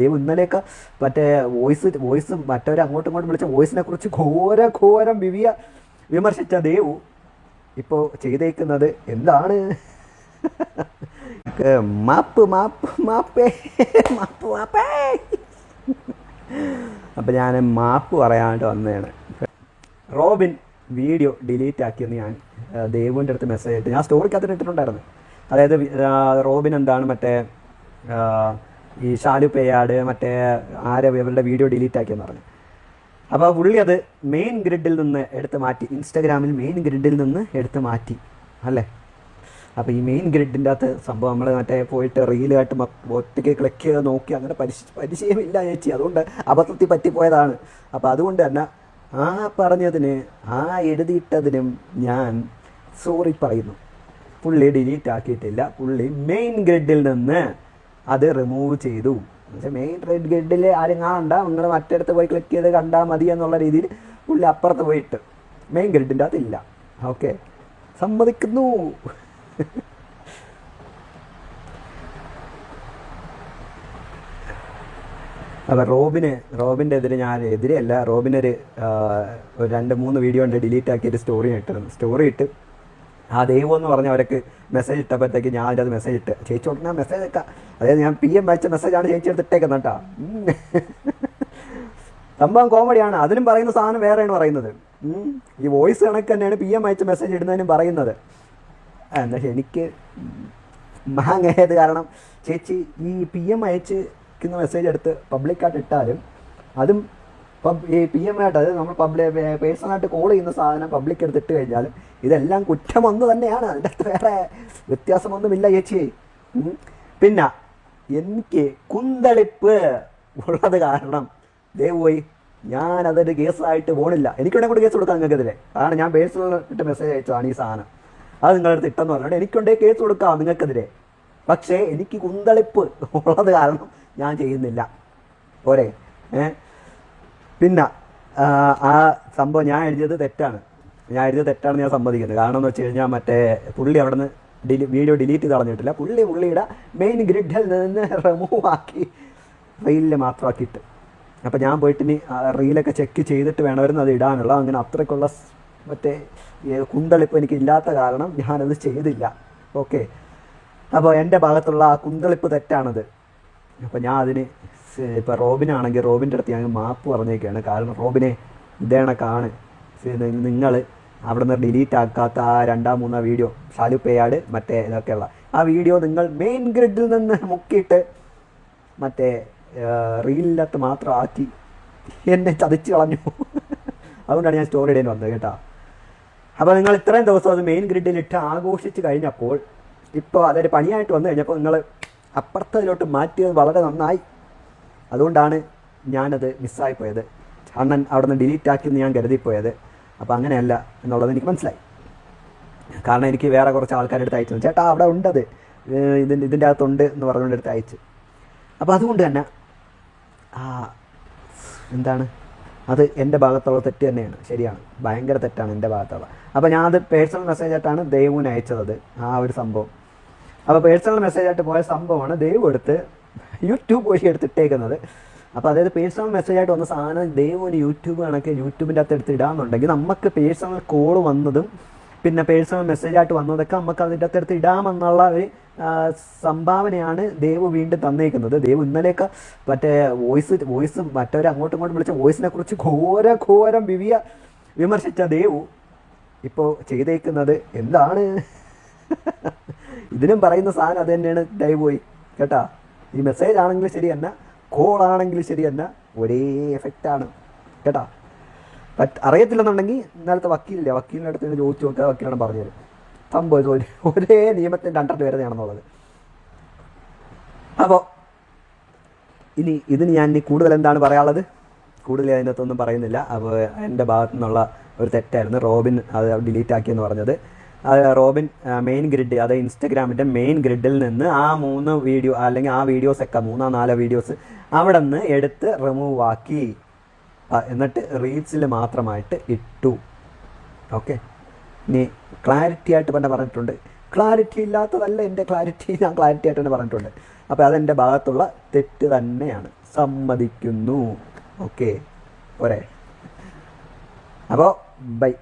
ദൈവം ഇന്നലെയൊക്കെ മറ്റേ വോയിസ് വോയിസ് മറ്റവരെ അങ്ങോട്ടും ഇങ്ങോട്ടും വിളിച്ച വോയിസിനെ കുറിച്ച് ഘോര ഘോരം വിവിയ വിമർശിച്ച ദേവു ഇപ്പോൾ ചെയ്തേക്കുന്നത് എന്താണ്? മാപ്പ് മാപ്പ് മാപ്പേ മാപ്പ് മാപ്പേ. അപ്പം ഞാൻ മാപ്പ് പറയാണ്ട് വന്നതാണ്. റോബിൻ വീഡിയോ ഡിലീറ്റ് ആക്കിയെന്ന് ഞാൻ ദേവുവിന്റെ അടുത്ത് മെസ്സേജ് ഇട്ട്. ഞാൻ സ്റ്റോറിക്കകത്ത് ഇട്ടിട്ടുണ്ടായിരുന്നു. അതായത് റോബിൻ എന്താണ് മറ്റേ ഈ ഷാലു പേയാട് മറ്റേ ആരെ ഇവരുടെ വീഡിയോ ഡിലീറ്റ് ആക്കിയെന്ന് പറഞ്ഞു. അപ്പോൾ പുള്ളി അത് മെയിൻ ഗ്രിഡിൽ നിന്ന് എടുത്ത് മാറ്റി ഇൻസ്റ്റാഗ്രാമിൽ മെയിൻ ഗ്രിഡിൽ നിന്ന് എടുത്ത് മാറ്റി അല്ലേ? അപ്പോൾ ഈ മെയിൻ ഗ്രിഡിന്റെ അകത്ത് സംഭവം നമ്മൾ മറ്റേ പോയിട്ട് റീലായിട്ട് ഒറ്റയ്ക്ക് ക്ലിക്ക് ചെയ്ത് നോക്കി അങ്ങനെ പരിശ പരിചയമില്ല ചേച്ചി. അതുകൊണ്ട് അബദ്ധത്തിൽ പറ്റിപ്പോയതാണ്. അപ്പോൾ അതുകൊണ്ട് തന്നെ ആ പറഞ്ഞതിന് ആ എഴുതിയിട്ടതിനും ഞാൻ സോറി പറയുന്നു. പുള്ളി ഡിലീറ്റ് ആക്കിയിട്ടില്ല. പുള്ളി മെയിൻ ഗ്രിഡിൽ നിന്ന് അത് റിമൂവ് ചെയ്തു. മെയിൻ റെഡ് ഗ്രിഡിൽ ആരും കാണണ്ട. നിങ്ങൾ മറ്റടുത്ത് പോയി ക്ലിക്ക് ചെയ്ത് കണ്ടാൽ മതി എന്നുള്ള രീതിയിൽ പുള്ളി അപ്പുറത്ത് പോയിട്ട് മെയിൻ ഗ്രിഡിന്റെ അതില്ല ഓക്കെ സമ്മതിക്കുന്നു. അപ്പം റോബിന് റോബിന്റെ എതിരെ ഞാൻ എതിരെയല്ല റോബിനൊരു രണ്ട് മൂന്ന് വീഡിയോ ഉണ്ട് ഡിലീറ്റ് ആക്കിയിട്ട് സ്റ്റോറി ഇട്ടിരുന്നു. സ്റ്റോറി ഇട്ട് ആ ദൈവം എന്ന് പറഞ്ഞ അവർക്ക് മെസ്സേജ് ഇട്ടപ്പോഴത്തേക്ക് ഞാൻ അതിന്റെ അത് മെസ്സേജ് ഇട്ട് ചേച്ചി ഉടനെ മെസ്സേജ് ഇട്ട അതായത് ഞാൻ പി എം അയച്ച മെസ്സേജാണ് ചേച്ചി എടുത്ത് ഇട്ടേക്കുന്നത് കേട്ടോ. സംഭവം കോമഡിയാണ് അതിലും പറയുന്ന സാധനം വേറെയാണ് പറയുന്നത്. ഈ വോയിസ് കണക്ക് തന്നെയാണ് പി എം അയച്ച മെസ്സേജ് ഇടുന്നതിനും പറയുന്നത്. എന്താ എനിക്ക് മാങ്ങയത് കാരണം ചേച്ചി ഈ പി എം അയച്ചിരിക്കുന്ന മെസ്സേജ് എടുത്ത് പബ്ലിക്കായിട്ട് ഇട്ടാലും അതും ഈ പി എം ആയിട്ട് അതായത് നമ്മൾ പബ്ലിക് പേഴ്സണലായിട്ട് കോൾ ചെയ്യുന്ന സാധനം പബ്ലിക് എടുത്തിട്ട് കഴിഞ്ഞാൽ ഇതെല്ലാം കുറ്റം ഒന്ന് തന്നെയാണ്. അതിന്റെ അകത്ത് വേറെ വ്യത്യാസമൊന്നുമില്ല ചേച്ചി. പിന്നെ എനിക്ക് കുന്തളിപ്പ് ഉള്ളത് കാരണം ദേവോയി ഞാനതൊരു കേസായിട്ട് പോണില്ല. എനിക്കുണ്ടെ കൂടെ കേസ് കൊടുക്കാം നിങ്ങൾക്കെതിരെ. കാരണം ഞാൻ പേഴ്സണൽ ഇട്ട് മെസ്സേജ് അയച്ചതാണ് ഈ സാധനം. അത് നിങ്ങളടുത്ത് ഇട്ടെന്ന് പറഞ്ഞാൽ എനിക്കുണ്ടേ കേസ് കൊടുക്കാം നിങ്ങൾക്കെതിരെ. പക്ഷേ എനിക്ക് കുന്തളിപ്പ് ഉള്ളത് കാരണം ഞാൻ ചെയ്യുന്നില്ല. പോരെ. ഏ? പിന്നെ ആ, സംഭവം ഞാൻ എഴുതിയത് തെറ്റാണ്. ഞാൻ എഴുതിയത് തെറ്റാണ് ഞാൻ സമ്മതിക്കുന്നത്. കാരണം എന്ന് വെച്ച് കഴിഞ്ഞാൽ മറ്റേ പുള്ളി അവിടെ നിന്ന് ഡിലി വീഡിയോ ഡിലീറ്റ് ചെയ്ത് കളഞ്ഞിട്ടില്ല. പുള്ളി പുള്ളിയുടെ മെയിൻ ഗ്രിഡിൽ നിന്ന് റിമൂവ് ആക്കി റീലിൽ മാത്രമാക്കിയിട്ട്. അപ്പോൾ ഞാൻ പോയിട്ട് ഇനി റീലൊക്കെ ചെക്ക് ചെയ്തിട്ട് വേണമായിരുന്നു അത് ഇടാനുള്ള അങ്ങനെ അത്രയ്ക്കുള്ള മറ്റേ കുന്തളിപ്പ് എനിക്ക് ഇല്ലാത്ത കാരണം ഞാനത് ചെയ്തില്ല. ഓക്കെ അപ്പോൾ എന്റെ ഭാഗത്തുള്ള ആ കുന്തളിപ്പ് തെറ്റാണത്. അപ്പോൾ ഞാൻ അതിന് ഇപ്പോൾ റോബിനാണെങ്കിൽ റോബിന്റെ അടുത്ത് ഞാൻ മാപ്പ് പറഞ്ഞേക്കാണ്. കാരണം റോബിനെ ഇതേണക്കാണ് നിങ്ങൾ അവിടെ നിന്ന് ഡിലീറ്റ് ആക്കാത്ത ആ രണ്ടാം മൂന്നാം വീഡിയോ ഷാലു പേയാട് മറ്റേ ഇതൊക്കെയുള്ള ആ വീഡിയോ നിങ്ങൾ മെയിൻ ഗ്രിഡിൽ നിന്ന് മുക്കിയിട്ട് മറ്റേ റീലിനകത്ത് മാത്രം ആക്കി എന്നെ ചതിച്ച് കളഞ്ഞു. അതുകൊണ്ടാണ് ഞാൻ സ്റ്റോറി ഇടേണ്ടി വന്നത് കേട്ടോ. അപ്പോൾ നിങ്ങൾ ഇത്രയും ദിവസം അത് മെയിൻ ഗ്രിഡിലിട്ട് ആഘോഷിച്ച് കഴിഞ്ഞപ്പോൾ ഇപ്പോൾ അതൊരു പണിയായിട്ട് വന്നു കഴിഞ്ഞപ്പോൾ നിങ്ങൾ അപ്പുറത്തതിലോട്ട് മാറ്റിയത് വളരെ നന്നായി. അതുകൊണ്ടാണ് ഞാനത് മിസ്സായിപ്പോയത് അണ്ണൻ അവിടെ നിന്ന് ഡിലീറ്റ് ആക്കിയെന്ന് ഞാൻ കരുതിപ്പോയത് അപ്പോൾ അങ്ങനെയല്ല എന്നുള്ളത് എനിക്ക് മനസ്സിലായി. കാരണം എനിക്ക് വേറെ കുറച്ച് ആൾക്കാരുടെ അടുത്ത് അയച്ചു. ചേട്ടാ അവിടെ ഉണ്ടത്. ഇതിന്റെ ഇതിന്റെ അകത്തുണ്ട് എന്ന് പറഞ്ഞുകൊണ്ട് എടുത്ത് അയച്ചു. അപ്പോൾ അതുകൊണ്ട് തന്നെ ആ എന്താണ്? അത് എന്റെ ഭാഗത്തുള്ള തെറ്റ് തന്നെയാണ്. ശരിയാണ്. ഭയങ്കര തെറ്റാണ് എന്റെ ഭാഗത്തുള്ള. അപ്പോൾ ഞാൻ അത് പേഴ്സണൽ മെസ്സേജ് ആയിട്ടാണ് ദേവുവിന് അയച്ചത്. ആ ഒരു സംഭവം. അപ്പോൾ പേഴ്സണൽ മെസ്സേജ് ആയിട്ട് പോയ സംഭവമാണ് ദൈവം എടുത്ത് യൂട്യൂബ് വഴി എടുത്തിട്ടേക്കുന്നത്. അപ്പോൾ അതായത് പേഴ്സണൽ മെസ്സേജ് ആയിട്ട് വന്ന സാധനം ദേവുവിന് യൂട്യൂബ് കണക്ക് യൂട്യൂബിന്റെ അകത്ത് എടുത്ത് ഇടാമെന്നുണ്ടെങ്കിൽ നമുക്ക് പേഴ്സണൽ കോൾ വന്നതും പിന്നെ പേഴ്സണൽ മെസ്സേജ് ആയിട്ട് വന്നതൊക്കെ നമുക്ക് അതിന്റെ അകത്ത് എടുത്ത് ഇടാമെന്നുള്ള ഒരു സംഭാവനയാണ് ദേവ് വീണ്ടും തന്നേക്കുന്നത്. ദേവ് ഇന്നലെയൊക്കെ മറ്റേ വോയിസ് വോയിസ് മറ്റവരെ അങ്ങോട്ടും ഇങ്ങോട്ടും വിളിച്ച വോയിസിനെ കുറിച്ച് ഘോര ഘോരം വിവിയ വിമർശിച്ച ദേവു ഇപ്പോൾ ചെയ്തേക്കുന്നത് എന്താണ്? ഇതിനും പറയുന്ന സാധനം അത് തന്നെയാണ് ദൈവോയി കേട്ടാ? ഈ മെസ്സേജ് ആണെങ്കിലും ശരി തന്നെ കോൾ ആണെങ്കിലും ശരി തന്നെ ഒരേ എഫക്റ്റാണ് കേട്ടാ? ബട്ട് അറിയത്തില്ലെന്നുണ്ടെങ്കിൽ ഇന്നലത്തെ വക്കീലില്ലേ? വക്കീലിന്റെ അടുത്ത് നിന്ന് ചോദിച്ചു നോക്കുക വക്കീലാണ് പറഞ്ഞത്. സംഭവം ഇത് ഒരേ നിയമത്തിന്റെ അണ്ടറിൽ വരുന്നതാണെന്നുള്ളത്. അപ്പോൾ ഇനി ഇതിന് ഞാൻ ഇനി കൂടുതൽ എന്താണ് പറയാനുള്ളത്? കൂടുതൽ അതിന്റെ അകത്തൊന്നും പറയുന്നില്ല. അപ്പോൾ എന്റെ ഭാഗത്തു നിന്നുള്ള ഒരു തെറ്റായിരുന്നു റോബിൻ അത് ഡിലീറ്റ് ആക്കിയെന്ന് പറഞ്ഞത്. റോബിൻ മെയിൻ ഗ്രിഡ് അതായത് ഇൻസ്റ്റഗ്രാമിന്റെ മെയിൻ ഗ്രിഡിൽ നിന്ന് ആ മൂന്ന് വീഡിയോ അല്ലെങ്കിൽ ആ വീഡിയോസൊക്കെ മൂന്നോ നാലോ വീഡിയോസ് അവിടെ നിന്ന് എടുത്ത് റിമൂവ് ആക്കി. എന്നിട്ട് റീൽസിൽ മാത്രമായിട്ട് ഇട്ടു. ഓക്കെ ഇനി ക്ലാരിറ്റി ആയിട്ട് പണ്ട് പറഞ്ഞിട്ടുണ്ട്. ക്ലാരിറ്റി ഇല്ലാത്തതല്ല എന്റെ ക്ലാരിറ്റി ഞാൻ ക്ലാരിറ്റി ആയിട്ട് തന്നെ പറഞ്ഞിട്ടുണ്ട്. അപ്പോൾ അതെന്റെ ഭാഗത്തുള്ള തെറ്റ് തന്നെയാണ്. സമ്മതിക്കുന്നു. ഓക്കെ പോരെ. അപ്പോൾ ബൈ